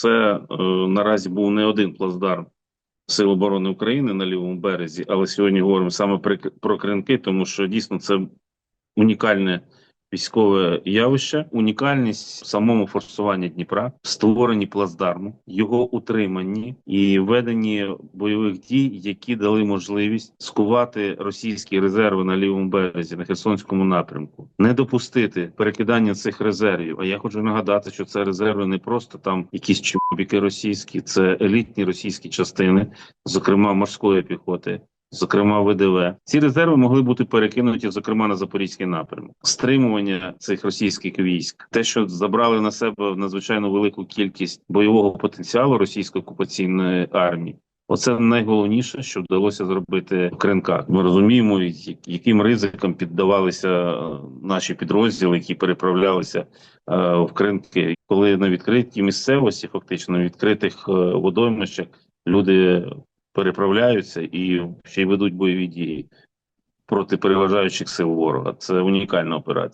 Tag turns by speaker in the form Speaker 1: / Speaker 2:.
Speaker 1: це е, наразі був не один плацдарм Сил оборони України на лівому березі, але сьогодні говоримо саме при- про кринки, тому що дійсно це унікальне військове явище, унікальність самому форсуванні Дніпра, створенні плацдарму, його утриманні і веденні бойових дій, які дали можливість скувати російські резерви на лівому березі на Херсонському напрямку, не допустити перекидання цих резервів. А я хочу нагадати, що це резерви не просто там якісь чобіки російські, це елітні російські частини, зокрема морської піхоти. Зокрема, ВДВ ці резерви могли бути перекинуті, зокрема на запорізький напрямок. Стримування цих російських військ, те, що забрали на себе надзвичайно велику кількість бойового потенціалу російської окупаційної армії. Оце найголовніше, що вдалося зробити в кринках. Ми розуміємо, яким ризикам піддавалися е, наші підрозділи, які переправлялися е, в кринки, коли на відкритій місцевості, фактично на відкритих е, водоймищах, люди переправляються і ще й ведуть бойові дії проти переважаючих сил ворога. Це унікальна операція.